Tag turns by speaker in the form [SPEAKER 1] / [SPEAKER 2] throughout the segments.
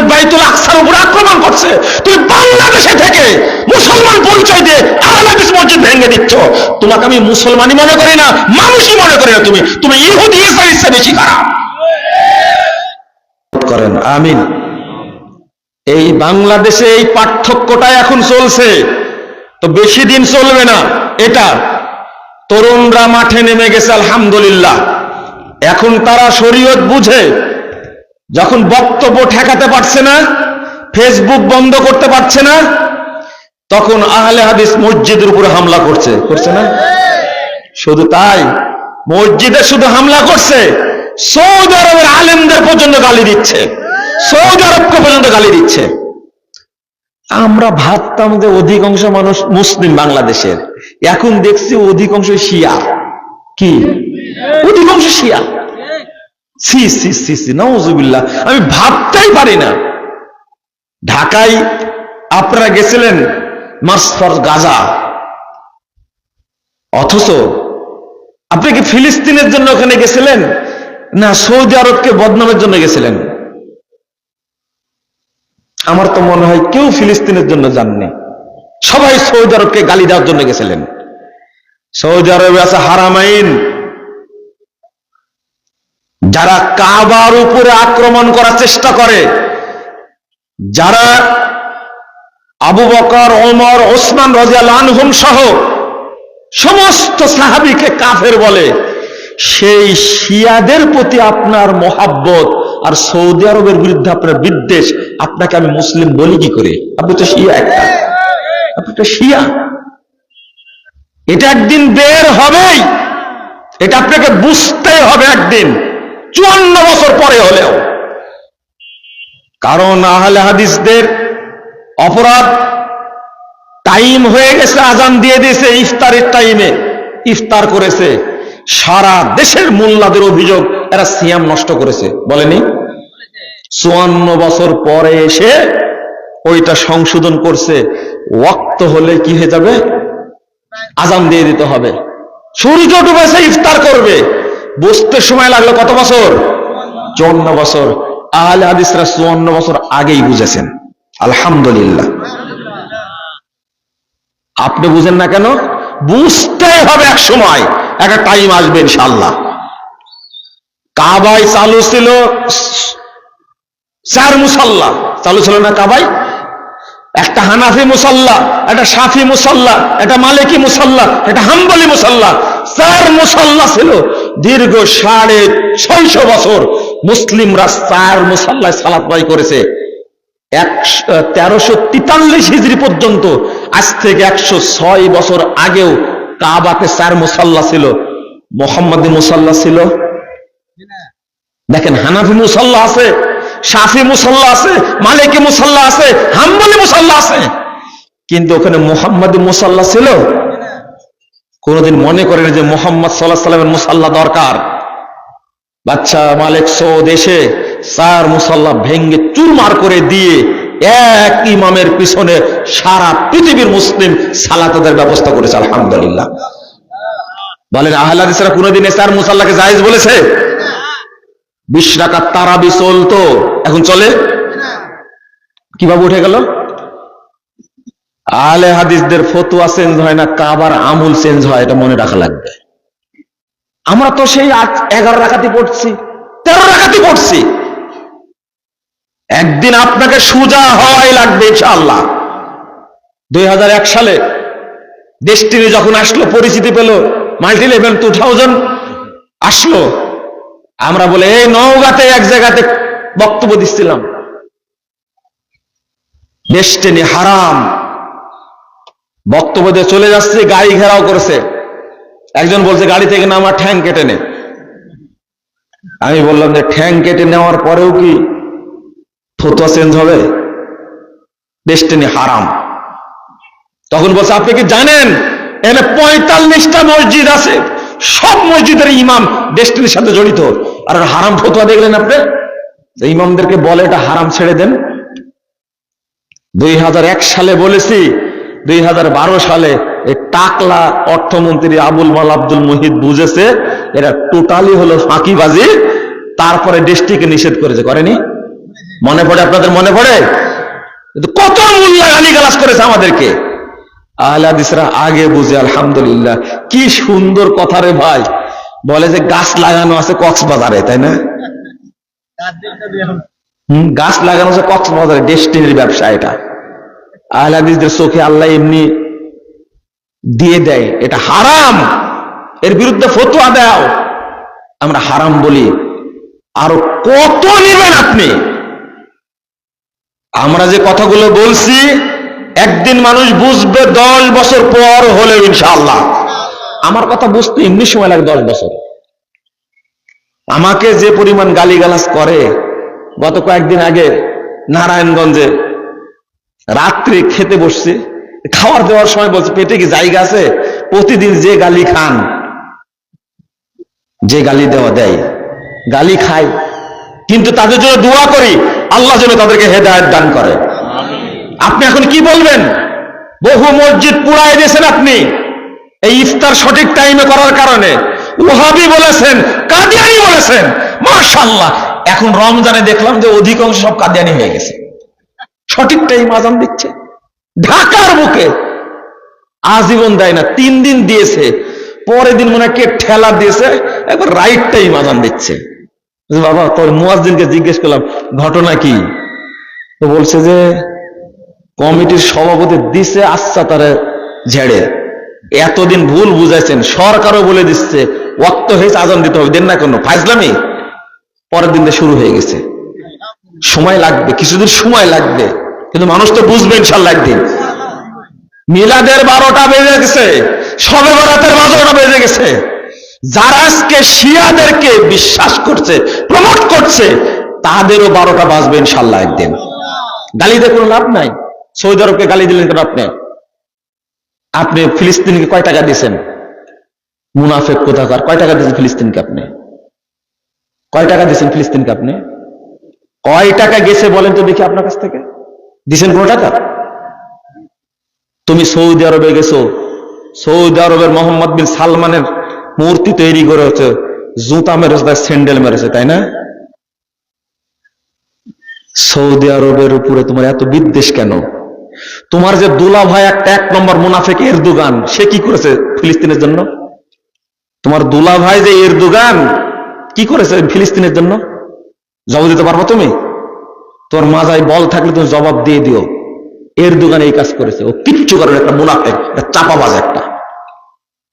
[SPEAKER 1] বাইতুল আকসার উপর আক্রমণ করছে। তুমি বাংলাদেশে থেকে মুসলমান পরিচয় দিয়ে আহলে হাদিস মসজিদ ভেঙে দিচ্ছ। তোমাকে আমি মুসলমানই মনে করি না, মানুষই মনে করি না তুমি। তুমি ইহুদি ইসলাম বেশি খারাপ। করেন, আমিন। এই বাংলাদেশে এই পার্থক্যটা এখন চলছে। তো বেশি দিন চলবে না, এটা। তরুণরা মাঠে নেমে গেছে, আলহামদুলিল্লাহ। এখন তারা শরীয়ত বুঝে যখন বক্তব্য ঠেকাতে পারছে না ফেসবুক বন্ধ করতে পারছে না, তখন আহলে হাদিস মসজিদের উপরে হামলা করছে। করছে না? শুধু তাই, মসজিদে শুধু হামলা করছে, সৌদি আরবের আলেমদের পর্যন্ত গালি দিচ্ছে। সৌদি আরবকে পর্যন্ত গালি দিচ্ছে। আমরা ভাবতাম যে অধিকাংশ মানুষ মুসলিম বাংলাদেশের। এখন দেখছি অধিকাংশ শিয়া। কি? অধিকাংশ শিয়া। সি সি সি সি নওয়াজুবিল্লাহ আমি ভাবতেই পারি না। ঢাকায় আপনারা গেছিলেন মার্চ ফর গাজা। অথচ আপনি কি ফিলিস্তিনের জন্য ওখানে গেছিলেন? না, সৌদি আরবকে বদনামের জন্য গেছিলেন? আমার তো মনে হয় কেউ ফিলিস্তিনের জন্য যাননি। সবাই সৌদি আরবকে গালি দেওয়ার জন্য গেছিলেন। সৌদি আরবে আছে হারামাইন। যারা কাবার উপরে আক্রমণ করার চেষ্টা করে, যারা আবু বকর, ওমর, ওসমান রাজিয়াল আনহুম সহ সমস্ত সাহাবিকে কাফের বলে, সেই শিয়াদের প্রতি আপনার মহাব্বত আর সৌদি আরবের বিরুদ্ধে আপনার বিদ্বেষ, আপনাকে আমি মুসলিম বলি কি করে? আপনি তো শিয়া একটা। আপনি তো শিয়া। এটা একদিন বের হবেই। এটা আপনাকে বুঝতে হবে একদিন। চুয়ান্ন বছর পরে হলেও। কারণ আহলে হাদিসদের অপরাধ টাইম হয়ে গেছে, আজান দিয়ে দিয়েছে, ইফতারের টাইমে ইফতার করেছে। সারা দেশের মোল্লাদের অভিযোগ, এরা সিয়াম নষ্ট করেছে। বলেনি? চুয়ান্ন বছর পরে এসে ওইটা সংশোধন করছে। ওয়াক্ত হলে কি হয়ে যাবে? আজান দিয়ে দিতে হবে। সূর্য ডুবেছে, ইফতার করবে। বুঝতে সময় লাগল কত বছর? চুয়ান্ন বছর। আহলে হাদিসরা চুয়ান্ন বছর আগেই বুঝেছেন। আলহামদুলিল্লাহ। আপনি বুঝেন না কেন? বুঝতে হবে এক সময়। একটা টাইম আসবে ইনশাল্লাহ কাবাই চালু ছিল চার মুসাল্লা। চালু ছিল না কাবাই একটা হানাফি মুসাল্লা, একটা সাফি মুসাল্লা, একটা মালিকি মুসাল্লা, একটা হাম্বলি মুসাল্লা। চার মুসাল্লা ছিল দীর্ঘ সাড়ে ছয়শো বছর মুসলিমরা চার মুসাল্লায় সালাত বাই করেছে। তেরোশো তিতাল্লিশ হিজড়ি পর্যন্ত, আজ থেকে একশো ছয় বছর আগেও কাবাতে চার মুসাল্লা ছিল। মোহাম্মদ মুসাল্লা ছিল। দেখেন হানাফি মুসাল্লা আছে সাফি মুসাল্লা আছে, মালিকি মুসাল্লা আছে, হাম্বলি মুসাল্লা আছে। কিন্তু ওখানে মোহাম্মদ মুসাল্লা ছিল? কোনদিন মনে করেন যে মোহাম্মদ সাল্লাহ সাল্লামের মুসাল্লা দরকার। বাচ্চা মালিক সৌদ এসে চার মুসাল্লা ভেঙ্গে চুরমার করে দিয়ে এক ইমামের পিছনে সারা পৃথিবীর মুসলিম সালাতাদের ব্যবস্থা করেছে, আলহামদুলিল্লাহ। বলেন আহলাদিসরা কোনোদিন চার মুসাল্লাকে জায়েজ বলেছে? বিশ রাকাত তারাবি চলতো এখন চলে। কীভাবে উঠে গেল? আলে হাদিসদের ফতুয়া চেঞ্জ হয় না, কাবার আমুল চেঞ্জ হয়, এটা মনে রাখা লাগবে। আমরা তো সেই এগারো রাখাতি পড়ছি, তেরো রাখাতি পড়ছি। একদিন আপনাকে সোজা হওয়াই লাগবে ইনশাআল্লাহ। দুই হাজার এক সালে দেশটিনি যখন আসলো, পরিচিতি পেল মাল্টি লেভেল টু থাউজেন্ড আসলো, আমরা বলে, এই নওগাতে এক জায়গাতে বক্তব্য দিচ্ছিলাম দেশটিনি হারাম। বক্তব্য দিয়ে চলে যাচ্ছে, গাড়ি ঘেরাও করেছে। একজন বলছে, গাড়ি থেকে নামা, ঠ্যাং কেটে নে। আমি বললাম যে, ঠ্যাং কেটে নেওয়ার পরেও কি ফতোয়া চেঞ্জ হবে? ডেস্টিনি হারাম। তখন বলছে, আপনি কি জানেন, এখানে পঁয়তাল্লিশটা মসজিদ আছে, সব মসজিদের ইমাম ডেস্টিনির সাথে জড়িত। আর হারাম ফতোয়া দেখলেন আপনি? ইমামদেরকে বলে এটা হারাম ছেড়ে দেন। দুই হাজার এক সালে বলেছি, দুই হাজার বারো সালে এই টাকলা অর্থমন্ত্রী আবুল মাল আব্দুল মুহিদ বুঝেছে, এরা টোটালি হলো ফাঁকিবাজি, তারপরে দেশটিকে নিষেধ করেছে। করেনি? মনে পড়ে আপনাদের? মনে পড়ে? কত মূল্য গালি গালাস করেছে আমাদেরকে। আহলাদিসরা আগে বুঝে, আলহামদুলিল্লাহ। কি সুন্দর কথা রে ভাই। বলে যে গাছ লাগানো আছে কক্সবাজারে, তাই না? গাছ লাগানো আছে কক্সবাজারে ডেস্টিনির ব্যবসা এটা। আহলাদিসদের চোখে আল্লাহ এমনি দিয়ে দেয়, এটা হারাম। এর বিরুদ্ধে ফতোয়া দাও। আমরা হারাম বলি, আরও কত নেবেন আপনি? আমরা যে কথাগুলো বলছি, একদিন মানুষ বুঝবে দশ বছর পর হলেও ইনশাআল্লাহ। আমার কথা বুঝতে এমনি সময় লাগে দশ বছর। আমাকে যে পরিমাণ গালিগালাজ করে, গত কয়েকদিন আগে নারায়ণগঞ্জে রাত্রে খেতে বসছি, খাওয়ার দেওয়ার সময় বলছে, পেটে কি জায়গা আছে? প্রতিদিন যে গালি খান, যে গালি দেওয়া দেয়, গালি খায় কিন্তু তাদের জন্য দোয়া করি, আল্লাহ যেন তাদেরকে হেদায়ত দান করে। আপনি এখন কি বলবেন? বহু মসজিদ পুরাই দিয়েছেন আপনি, এই ইফতার সঠিক টাইমে করার কারণে। ওহাবি বলেছেন, কাদিয়ানি বলেছেন মাশাল্লাহ এখন রমজানে দেখলাম যে অধিকাংশ সব কাদিয়ানি হয়ে গেছে। সঠিক টাইম আজান দিচ্ছে। ঢাকার বুকে আজীবন দেয় না, তিন দিন দিয়েছে, পরের দিন মনে কে ঠেলা দিয়েছে, একবার রাইট টাইম আজান দিচ্ছে বাবা, তোর মুয়াজ্জিনকে জিজ্ঞেস করলাম, ঘটনা কি? তো বলছে যে, কমিটির সভাপতি দিছে আচ্ছা তারে ঝেড়ে। এতদিন ভুল বুঝাইছেন, সরকারও বলে দিচ্ছে ওক্ত হয়েছে, আজান দিতে হবে, দেন না কেন? ফাইজলামি পরের দিন শুরু হয়ে গেছে। সময় লাগবে, কিছুদিন সময় লাগবে, কিন্তু মানুষ তো বুঝবে ইনশাল্লাহ একদিন। মিলাদের বারোটা বেজে গেছে, সবে বরাতের বারোটা বেজে গেছে। যারা আজকে শিয়াদেরকে বিশ্বাস করছে প্রমোট করছে, তাদেরও বারোটা বাজবে ইনশাল্লাহ একদিন। গালি দিয়ে কোনো লাভ নাই। সৌদি আরবকে গালি দিলেন কেন আপনি আপনি ফিলিস্তিনকে কয় টাকা দিয়েছেন? মুনাফেক কোথাকার? কয় টাকা দিয়েছেন ফিলিস্তিনকে আপনি? কয় টাকা দিয়েছেন ফিলিস্তিনকে আপনি? কয় টাকা গেছে বলেন তো দেখি আপনার কাছ থেকে। দিছেন কোন টাকা? তুমি সৌদি আরবে গেছো। সৌদি আরবের মোহাম্মদ বিন সালমানের মূর্তি তৈরি করে হচ্ছে জুতা মেরেছে, তার স্যান্ডেল মেরেছে, তাই না? সৌদি আরবের উপরে তোমার এত বিদ্বেষ কেন? তোমার যে দুলা ভাই একটা এক নম্বর মুনাফেক এরদুগান, সে কি করেছে ফিলিস্তিনের জন্য? তোমার দুলা ভাই যে এর দোকান, কি করেছে ফিলিস্তিনের জন্য? জবাব দিতে পারব তুমি? তোর মাজায় বল থাকলে তুমি জবাব দিয়ে দিও। এর দোকানে এই কাজ করেছে। ও কিচ্ছু করে একটা মুনাফেক, একটা চাপাবাজ একটা।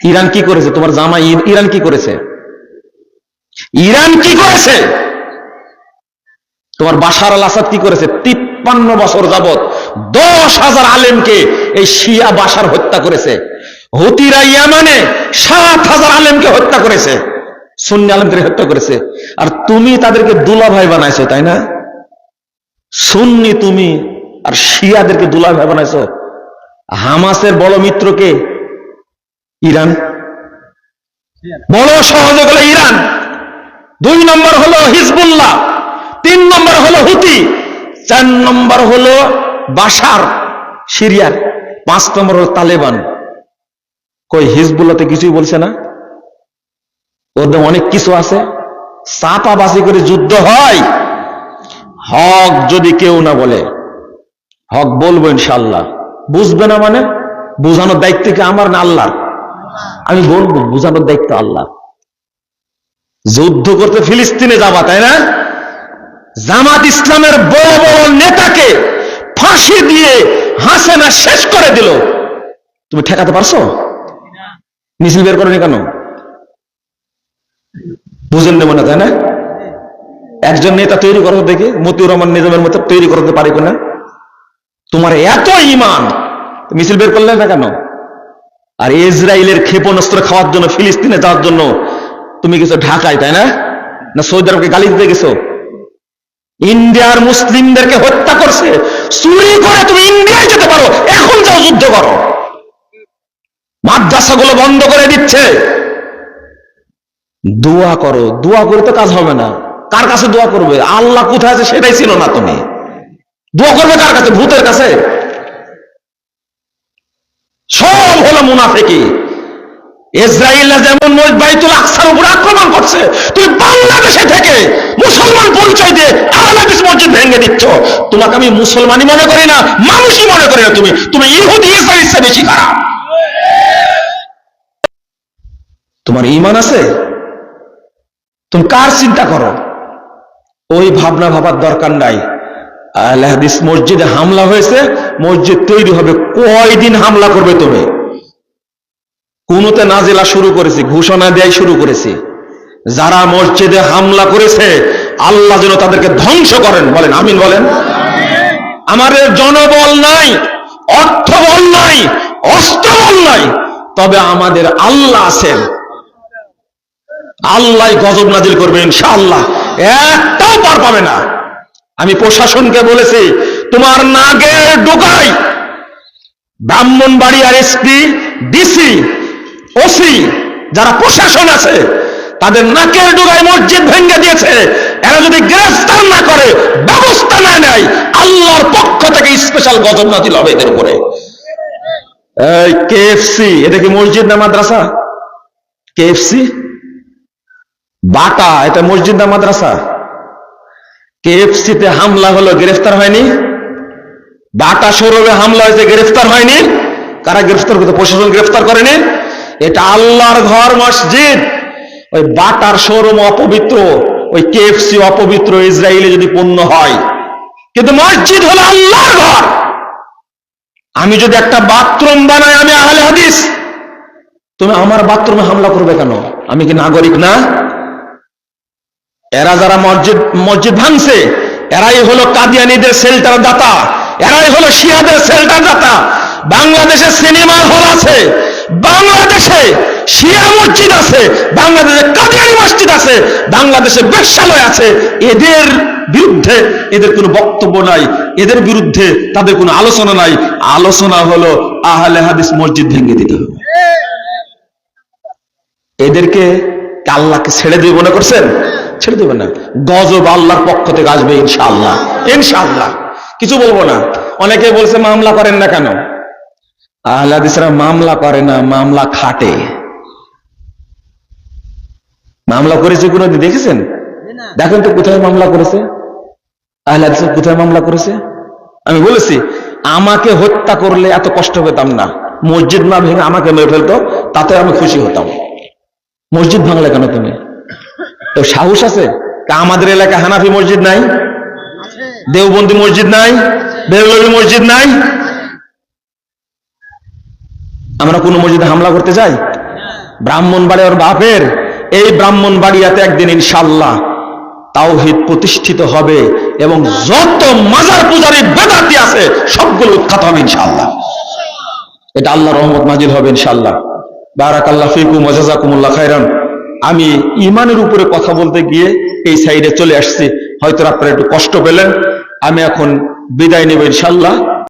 [SPEAKER 1] ইরান কি করেছে? তোমার জামা ইরান কি করেছে? ইরান কি করেছে? তোমার বাসার আল আসাদ কি করেছে? তিপ্পান্ন বছর যাবত দশ হাজার আলেমকে এই শিয়া বাশার হত্যা করেছে। হতিরা ইয়ামানে সাত হাজার আলেমকে হত্যা করেছে, সুন্নি আলেমদের হত্যা করেছে। আর তুমি তাদেরকে দুলা ভাই বানাইছো, তাই না? সুন্নি তুমি আর শিয়াদেরকে দুলা ভাই বানাইছো। হামাসের বড় মিত্রকে ইরান। বড় সহযোগ হলো ইরান। দুই নম্বর হলো হিজবুল্লাহ, তিন নম্বর হলো হুতি, চার নম্বর হলো বাশার, সিরিয়ার, পাঁচ নম্বর হলো তালেবান। কই হিজবুল্লাতে কিছুই বলছে না? ওদের অনেক কিছু আছে। চাপাবাসি করে যুদ্ধ হয়। হক যদি কেউ না বলে, হক বলব ইনশাল্লাহ বুঝবে না মানে? বোঝানোর দায়িত্ব কি আমার না আল্লাহ আমি বলব, বোঝানোর দায়িত্ব আল্লাহ। যুদ্ধ করতে ফিলিস্তিনে যাবা, তাই না? জামাত ইসলামের বড় বড় নেতাকে ফাঁসি দিয়ে হাসেনা শেষ করে দিল। তুমি ঠেকাতে পারছ? মিছিল বের করনি কেন? বুঝেন নেব না তাই না? একজন নেতা তৈরি করো দেখি, মতিউর রহমান নিজামের মতো তৈরি করতে পারি না তোমার এত ইমান মিছিল বের করলে না কেন? আর ইসরায়েলের ক্ষেপণাস্ত্র খাওয়ার জন্য, ফিলিস্তিনে যাওয়ার জন্য তুমি গেছো ঢাকায়, তাই না? না সৌদি আরবকে গালি দিতে গেছো? ইন্ডিয়ার মুসলিমদেরকে হত্যা করছে। চুরি করে তুমি ইন্ডিয়ায় যেতে পারো। এখন যাও যুদ্ধ করো। মাদ্রাসাগুলো বন্ধ করে দিচ্ছে। দোয়া করো, দোয়া করে তো কাজ হবে না। কার কাছে দোয়া করবে? আল্লাহ কোথায় আছে সেটাই ছিল না তুমি। দোয়া করবে কার কাছে? ভূতের কাছে। সব হলো মুনাফেকি। ইসরায়েলরা যেমন বাইতুল আকসার উপর আক্রমণ করছে, তুমি বাংলাদেশে থেকে মুসলমান পরিচয় দিয়ে হাদিস মসজিদ ভেঙে দিচ্ছ। তোমাকে আমি মুসলমানই মনে করি না, মানুষই মনে করি না তুমি। তুমি ইহুদি ইসরায়েল বেশি খারাপ। তোমার ইমান আছে? তুমি কার চিন্তা করো? ওই ভাবনা ভাবার দরকার নাই। আহলে মসজিদে হামলা হয়েছে, মসজিদ তৈরি হবে। কয়দিন হামলা করবে তুমি? কোনতে নাজেলা শুরু করেছি, ঘোষণা দেয় শুরু করেছি। যারা মসজিদে হামলা করেছে, আল্লাহ যেন তাদেরকে ধ্বংস করেন। বলেন, আমিন বলেন। আমাদের জনবল নাই, অর্থবল নাই, অস্ত্রবল নাই, তবে আমাদের আল্লাহ আছেন। আল্লাহ গজব নাজিল করবে ইনশাআল্লাহ। একটাও পার পাবে না। আমি প্রশাসনকে বলেছি, তোমার নাগের ডোকাই ব্রাহ্মণবাড়ি আর এসপি ডিসি ওসি যারা প্রশাসন আছে, তাদের নাকের ডোগায় মসজিদ ভেঙে দিয়েছে। এরা যদি গ্রেফতার না করে, ব্যবস্থা না নেয়, আল্লাহর পক্ষ থেকে স্পেশাল গজব নাজিল হবে এদের উপরে। কেএফসি এটা কি মসজিদ না মাদ্রাসা? কেএফসি বাটা এটা মসজিদ না মাদ্রাসা? কেএফসি তে হামলা হলো, গ্রেফতার হয়নি? বাটা শোরুমে হামলা হয়েছে, গ্রেফতার হয়নি? কারা গ্রেফতার করতে প্রশাসন গ্রেফতার করেনি? এটা আল্লাহর ঘর, মসজিদ। ওই বাটার শোরুম অপবিত্র, ওই কেএফসি অপবিত্র ইসরায়েলে যদি পণ্য হয়। কিন্তু মসজিদ হলো আল্লাহর ঘর। আমি যদি একটা বাথরুম বানাই, আমি আহলে হাদিস। তুমি আমার বাথরুমে হামলা করবে কেন? আমি কি নাগরিক না? এরা যারা মসজিদ মসজিদ ভাঙছে, এরাই হলো কাদিয়ানিদের সেল্টার দাতা, এরাই হলো শিয়াদের সেল্টার দাতা। বাংলাদেশে সিনেমা হল আছে, বাংলাদেশে শিয়া মসজিদ আছে, বাংলাদেশে কাদিয়ানি মসজিদ আছে, বাংলাদেশে বেশালয় আছে। এদের বিরুদ্ধে এদের কোনো বক্তব্য নাই, এদের বিরুদ্ধে তাদের কোনো আলোচনা নাই। আলোচনা হলো আহলে হাদিস মসজিদ ভেঙে দিতে হবে। এদেরকে কে আল্লাহকে ছেড়ে দেবে মনে করছেন? ছেড়ে দেবে না। গজব আল্লাহর পক্ষ থেকে আসবে ইনশাআল্লাহ। ইনশাআল্লাহ। কিছু বলব না। অনেকে বলছে, মামলা করেন না কেন? আহলাদিসরা মামলা করে না, মামলা খাটে। মামলা করেছে কোনোদিন দেখেছেন? দেখেন তো কোথায় মামলা করেছে। আহলাদিস কোথায় মামলা করেছে? আমি বলেছি, আমাকে হত্যা করলে এত কষ্ট পেতাম না। মসজিদ না ভেঙে আমাকে মেরে ফেলতো, তাতে আমি খুশি হতাম। মসজিদ ভাঙলে কেন তুমি? তো সাহস আছে? তা আমাদের এলাকায় হানাফি মসজিদ নাই, দেওবন্দি মসজিদ নাই বেরলবি মসজিদ নাই। আমরা কোন মসজিদে হামলা করতে চাই? ব্রাহ্মণবাড়ি ওর বাপের। এই ব্রাহ্মণবাড়িয়াতে একদিন ইনশাল্লাহ তাওহিদ প্রতিষ্ঠিত হবে এবং যত মাজার পূজারী বেদাতি আছে, সবগুলো উৎখাত হবে ইনশাল্লাহ এটা আল্লাহ রহমত নাজিল হবে ইনশাল্লাহ বারাকাল্লাহ ফিকুম ওয়াজাজাকুমুল্লাহ খাইরান আমি ইমানের উপরে কথা বলতে গিয়ে এই সাইডে চলে আসছি। হয়তো আপনারা একটু কষ্ট পেলেন। আমি এখন বিদায় নেব ইনশাল্লাহ